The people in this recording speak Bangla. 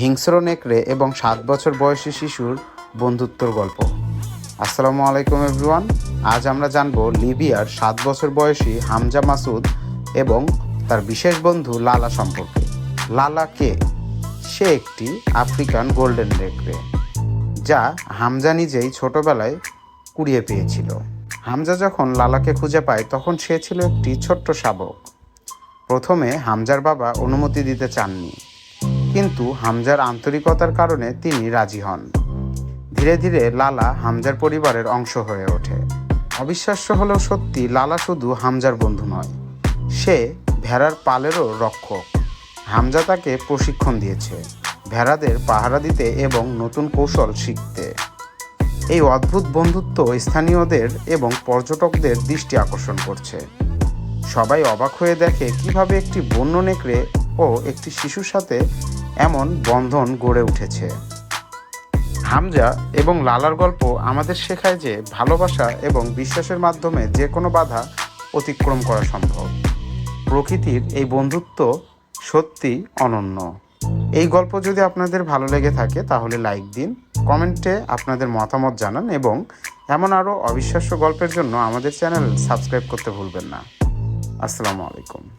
হিংস্র নেকড়ে এবং সাত বছর বয়সী শিশুর বন্ধুত্বর গল্প। আসসালামু আলাইকুম, এভরিওয়ান। আজ আমরা জানব লিবিয়ার সাত বছর বয়সী হামজা মাসুদ এবং তার বিশেষ বন্ধু লালা সম্পর্কে। লালা কে? সে একটি আফ্রিকান গোল্ডেন নেকড়ে, যা হামজা নিজেই ছোটবেলায় কুড়িয়ে পেয়েছিল। হামজা যখন লালাকে খুঁজে পায়, তখন সে ছিল একটি ছোট্ট শাবক। প্রথমে হামজার বাবা অনুমতি দিতে চাননি। কিন্তু হামজার আন্তরিকতার কারণে তিনি রাজি হন। ধীরে ধীরে লালা হামজার পরিবারের অংশ হয়ে ওঠে। অবিশ্বাস্য হলেও সত্যি লালা শুধু হামজার বন্ধু নয়, সে ভেড়ার পালেরও রক্ষক। হামজা তাকে প্রশিক্ষণ দিয়েছে, ভেড়াদের পাহারা দিতে এবং নতুন কৌশল শিখতে। এই অদ্ভুত বন্ধুত্ব স্থানীয়দের এবং পর্যটকদের দৃষ্টি আকর্ষণ করছে। সবাই অবাক হয়ে দেখে কীভাবে একটি বন্য নেকড়ে ও একটি শিশুর সাথে এমন বন্ধন গড়ে উঠেছে। হামজা এবং লালার গল্প আমাদের শেখায় যে ভালোবাসা এবং বিশ্বাসের মাধ্যমে যে কোনো বাধা অতিক্রম করা সম্ভব। প্রকৃতির এই বন্ধুত্ব সত্যি অনন্য। এই গল্প যদি আপনাদের ভালো লেগে থাকে, তাহলে লাইক দিন, কমেন্টে আপনাদের মতামত জানান এবং এমন আরও অবিশ্বাস্য গল্পের জন্য আমাদের চ্যানেল সাবস্ক্রাইব করতে ভুলবেন না। আসসালামু আলাইকুম।